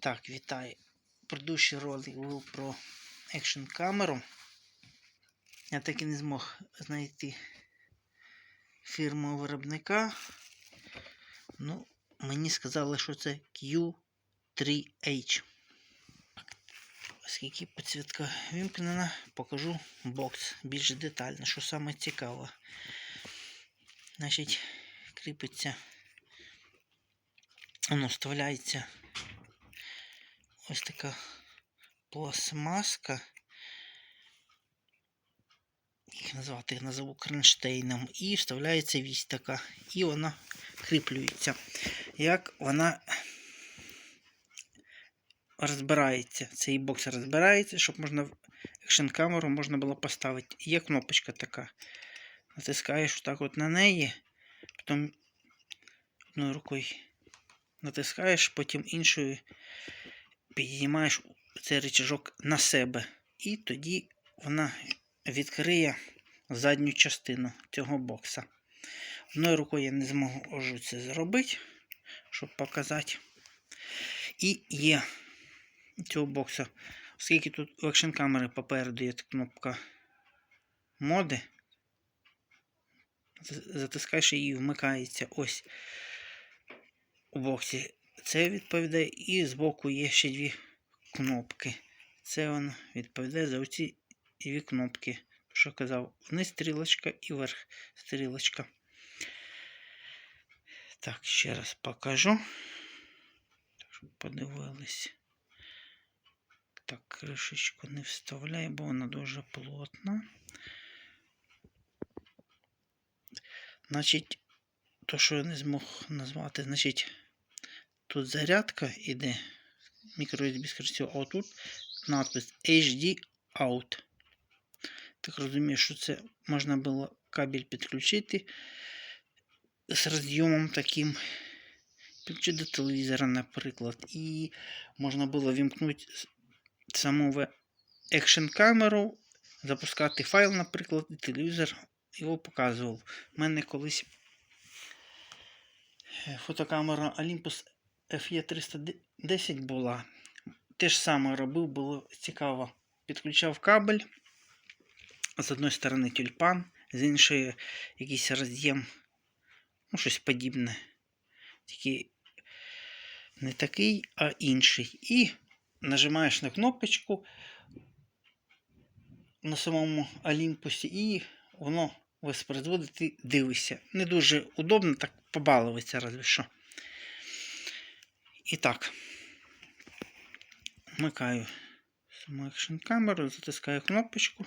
Так, вітаю. Предыдущий ролик був про екшн камеру. Я так і не змог знайти фірму виробника. Ну, мені сказали, що це Q3H. Оскільки підсвітка вимкнена, покажу бокс більш детально, що саме цікаве. Значить, кріпиться, воно вставляється ось така пластмаска. Їх назвати я назову кронштейном. І вставляється вісь така. І вона кріплюється. Як вона розбирається. Цей бокс розбирається, щоб можна в екшн камеру можна було поставити. Є кнопочка така. Натискаєш так от на неї, потім одною рукою натискаєш, потім іншою підіймаєш цей рычажок на себе. І тоді вона відкриє задню частину цього бокса. Одною рукою я не зможу це зробити, щоб показати. І є цього бокса. Оскільки тут екшн камери попереду є кнопка моди, затискаєш її, вмикається ось у боксі. Це відповідає, і збоку є ще дві кнопки. Це воно відповідає за оці дві кнопки. Що казав, вниз стрілочка і вверх стрілочка. Так, ще раз покажу. Щоб подивились. Так, кришечку не вставляю, бо вона дуже плотна. Значить, то, що я не змог назвати, значить, тут зарядка іде мікро скоростів, а отут надпис HD Out. Так розумію, що це можна було кабель підключити з роз'ємом таким. Підключити до телевізора, наприклад. І можна було вімкнути саму екшн камеру, запускати файл, наприклад, і телевізор його показував. У мене колись фотокамера Olympus FE310 була. Те ж саме робив, було цікаво. Підключав кабель. З одної сторони тюльпан, з іншої якийсь роз'єм, ну, щось подібне. Тільки не такий, а інший. І нажимаєш на кнопочку на самому Олімпусі, і воно воспроизводить, ти дивишся. Не дуже удобно, так побалуватися разве що. І так, вмикаю саму екшн камеру, затискаю кнопочку.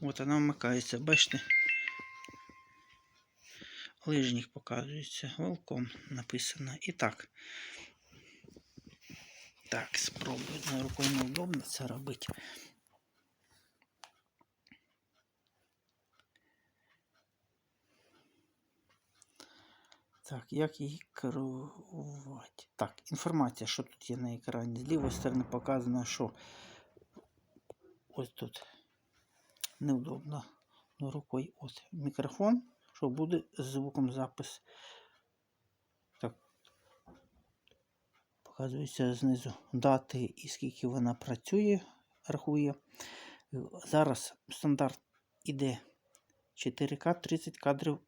От вона вмикається, бачите? Лижник показується, welcome написано. І так. Так, спробую. Одною рукою неудобно це робити. Так, як її керувати? Так, інформація, що тут є на екрані. З лівої сторони показано, що ось тут неудобно ну, рукою от мікрофон, що буде з звуком запис. Так, показується знизу дати і скільки вона працює, рахує. Зараз стандарт іде 4К 30 кадрів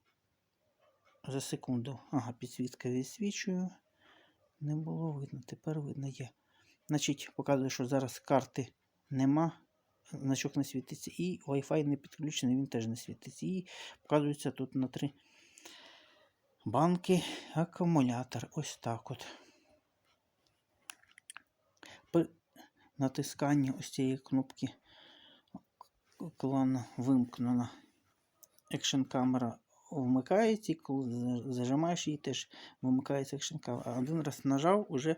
за секунду. Ага, підсвітка відсвічую. Не було видно, тепер видно є. Значить, показує, що зараз карти нема, значок не світиться, і Wi-Fi не підключений, він теж не світиться. І показується тут на три банки акумулятор. Ось так от. При натисканні ось цієї кнопки коли вимкнена екшн камера вмикається, і коли зажимаєш її, теж вимикається екшн. А один раз нажав, уже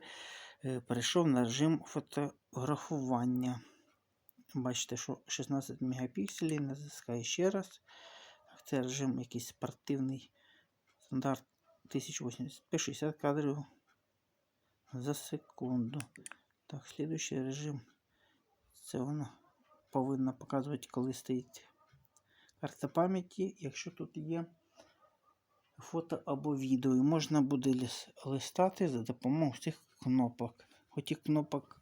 е, перейшов на режим фотографування. Бачите, що 16 мегапікселів, натискаю ще раз. Це режим якийсь спортивний стандарт 1080p 60 кадрів за секунду. Так, слідуючий режим. Це воно повинно показувати, коли стоїть карта пам'яті, якщо тут є фото або відео. І можна буде листати за допомогою цих кнопок. Хоч і кнопок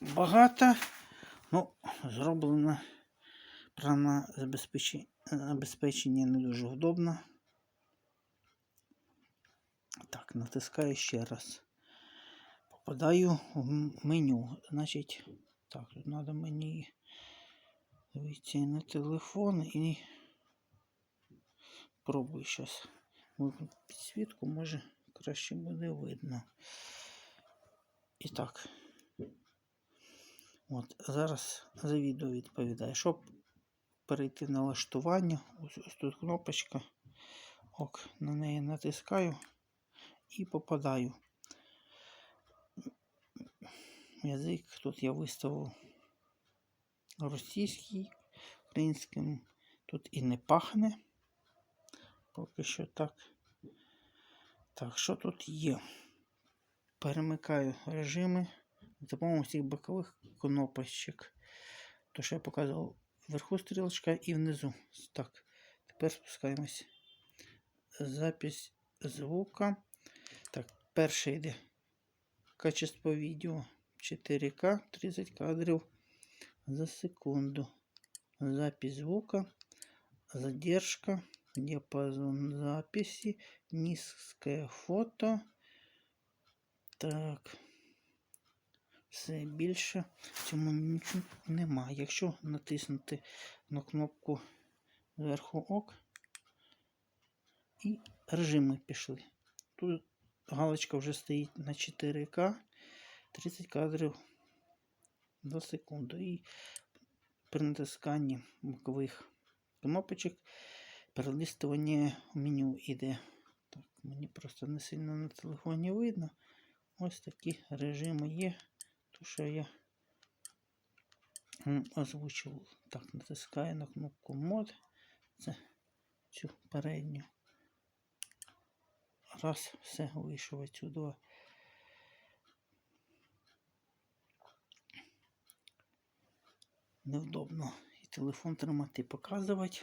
багато, ну, зроблено програмне забезпечення, не дуже удобно. Так, натискаю ще раз. Попадаю в меню. Значить, так, тут треба мені вийти на телефон і пробую зараз. Підсвітку, може краще буде видно. І так. От, зараз за відео відповідає. Щоб перейти в налаштування, ось, ось тут кнопочка. Ок, на неї натискаю і попадаю. Язик тут я виставив російський, українським тут і не пахне. Поки що так. Так, що тут є? Перемикаю режими за допомогою всіх бокових кнопочок. То, що я показував вверху стрілочка і внизу. Так, тепер спускаємось. Запись звука. Так, перше йде качество відео 4К 30 кадрів за секунду. Запись звука, задержка, диапазон записи, низкое фото. Так. Все більше в цьому нічого немає. Якщо натиснути на кнопку зверху ок, і режими пішли. Тут галочка вже стоїть на 4К 30 кадрів за секунду. І при натисканні бокових кнопочок перелистування меню йде. Так, мені просто не сильно на телефоні видно. Ось такі режими є. То, що я озвучив. Так, натискаю на кнопку мод. Це цю передню. Раз, все, вийшов отсюди. Невдобно і телефон тримати показувати.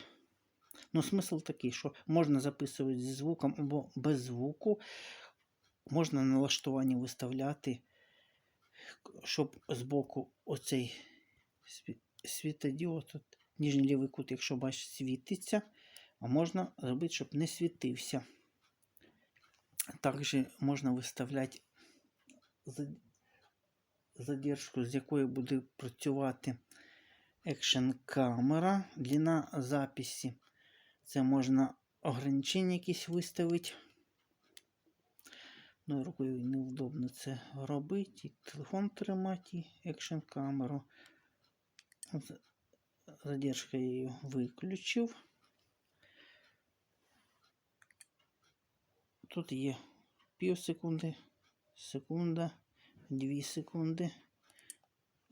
Ну, смисл такий, що можна записувати зі звуком або без звуку. Можна на налаштуванні виставляти, щоб збоку оцей сві- світодіод, тут нижній лівий кут, якщо бачиш, світиться, а можна зробити, щоб не світився. Також можна виставляти задержку, з якою буде працювати екшн камера, длина записі. Це можна ограничення якісь виставити. Ну, рукою невдобно це робити. І телефон тримати, і екшн камеру. Задержка я її виключив. Тут є пів секунди, секунда, 2 секунди.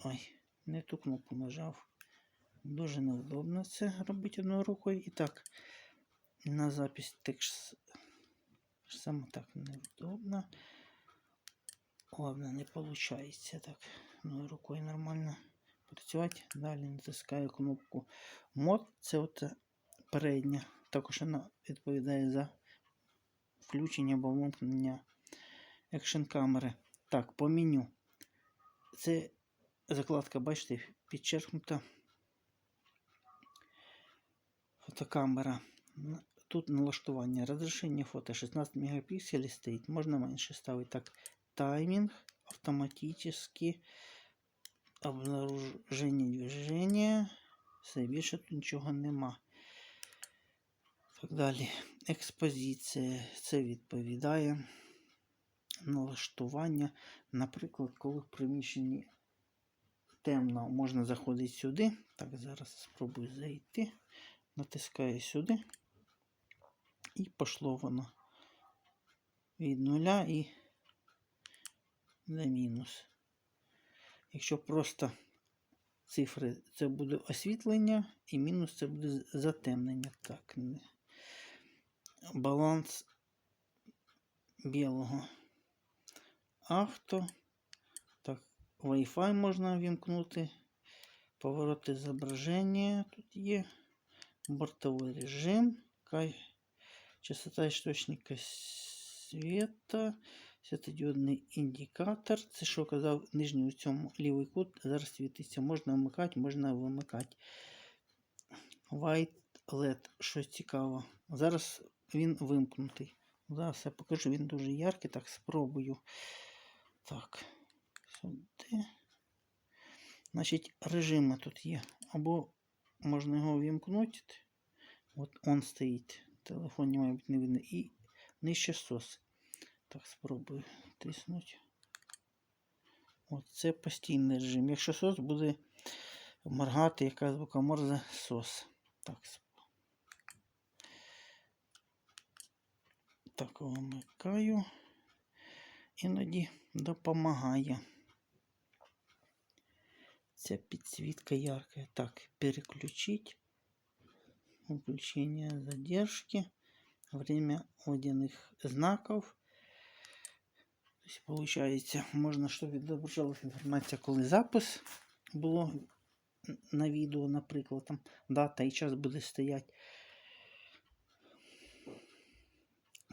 Ой, не ту кнопку нажав. Дуже неудобно це робити одною рукою. І так, на запись ж саме так невдобно. Ладно, не виходить так одною рукою нормально працювати. Далі натискаю кнопку мод. Це от передня. Також вона відповідає за включення або вимкнення екшн камери. Так, по меню. Це закладка, бачите, підчеркнута фотокамера. Тут налаштування. Розрішення фото 16 мегапікселей стоїть. Можна менше ставити. Так, таймінг, автоматически, обнаруження движення. Все, більше тут нічого нема. Так далі. Експозиція. Це відповідає налаштування. Наприклад, коли в приміщенні темно, можна заходити сюди. Так, зараз спробую зайти. Натискаю сюди. І пішло воно від нуля і на мінус. Якщо просто цифри, це буде освітлення, і мінус це буде затемнення. Так. Баланс білого авто. Так, Wi-Fi можна вімкнути. Повороти зображення тут є. Бортовий режим. Частота источника света Світодіодний індикатор. Це що казав нижній у цьому лівий кут. Зараз світиться. Можна вмикати, можна вимикати. White LED, щось цікаво. Зараз він вимкнутий. Зараз я покажу, він дуже яркий. Так, спробую. Так, сюди. Значить, режими тут є. Або можна його вімкнути. От он стоїть. Телефон не має бути не видно. І нижче сос. Так, спробую тиснути. От це постійний режим. Якщо сос буде моргати, яка звукоморза сос. Так, так вимикаю. Іноді допомагає. Ця підсвітка яркая. Так, переключить. Включение задержки. Время водяных знаков. То есть, получается, можна, щоб відображалася інформація, коли запис було на відео, наприклад, там дата і час буде стояти.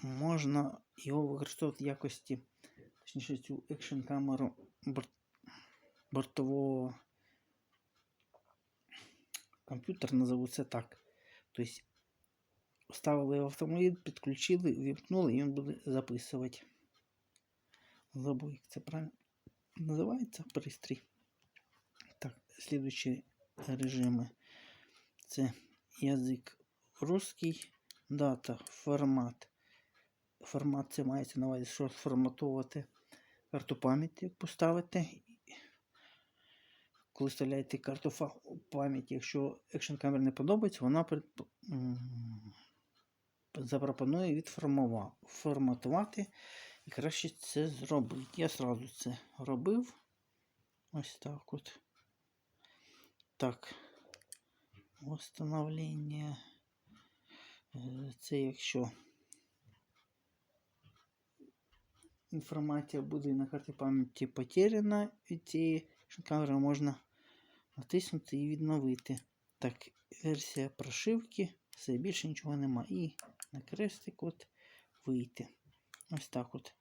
Можна його використовувати в якості, точніше, цю екшн камеру борт, бортового комп'ютер, назову так. Тобто вставили в автомобіль, підключили, вімкнули, і він буде записувати. Забув, як це правильно називається пристрій. Так, слідуючі режими. Це язик русський, дата, формат. Формат це мається на увазі, що форматувати карту пам'яті, поставити. Коли вставляєте карту пам'яті, якщо екшн камера не подобається, вона м, запропонує відформатувати і краще це зробити. Я сразу це робив. Ось так от. Так. Восстановлення. Е, Це якщо інформація буде на карті пам'яті потеряна, від цієї камери можна натиснути і відновити. Так, версія прошивки, все більше нічого нема. І на крестик от вийти. Ось так от.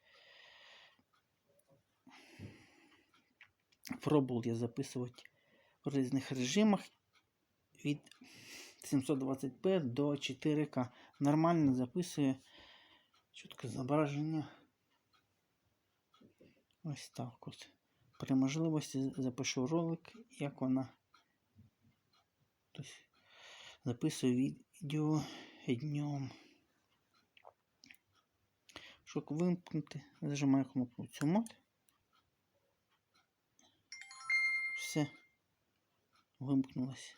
Пробував я записувати в різних режимах від 720p до 4К. Нормально записує чітке зображення. Ось так от. При можливості запишу ролик, як вона тобто, записую відео днем. Щоб вимкнути, зажимаю кнопку цю мод. Все вимкнулося.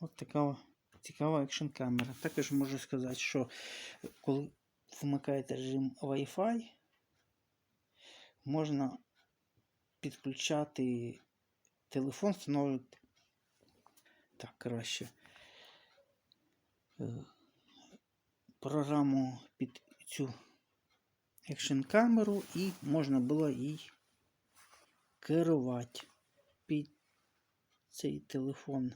От така цікава екшн камера. Також можу сказати, що коли вмикаєте режим Wi-Fi, можна підключати телефон, встановлювати так краще. Е, Програму під цю екшн камеру і можна було їй керувати під цей телефон.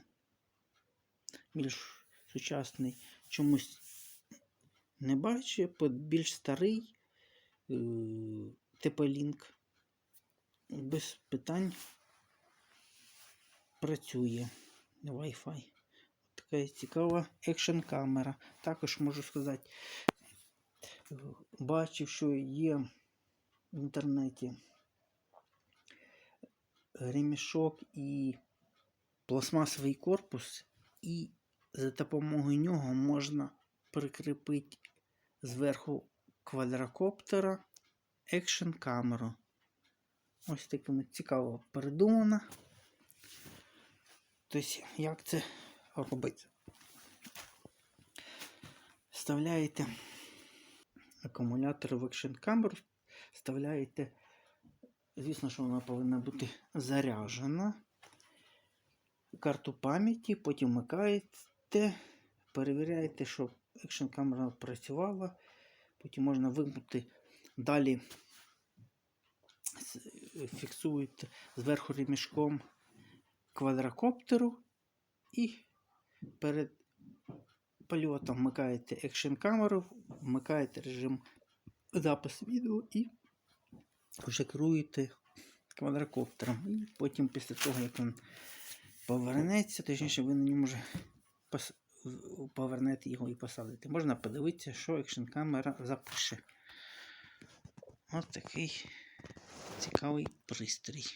Більш сучасний чомусь не бачу, більш старий е, TP-Link без питань працює Wi-Fi. Така цікава екшн камера. Також можу сказати, бачив, що є в інтернеті ремішок і пластмасовий корпус, і за допомогою нього можна прикріпити зверху квадрокоптера екшн камеру. Ось такими цікаво придумано. Тобто, як це робиться? Вставляєте акумулятор в екшн камеру, вставляєте, звісно, що вона повинна бути заряджена. Карту пам'яті, потім вмикаєте, перевіряєте, щоб екшн камера працювала. Потім можна вимкнути далі фіксуєте зверху ремішком квадрокоптеру і перед польотом вмикаєте екшн камеру, вмикаєте режим запис відео і вже керуєте квадрокоптером. І потім після того, як він повернеться, точніше ви на ньому вже пос- повернете його і посадите. Можна подивитися, що екшн камера запише. Ось такий цікавий пристрій.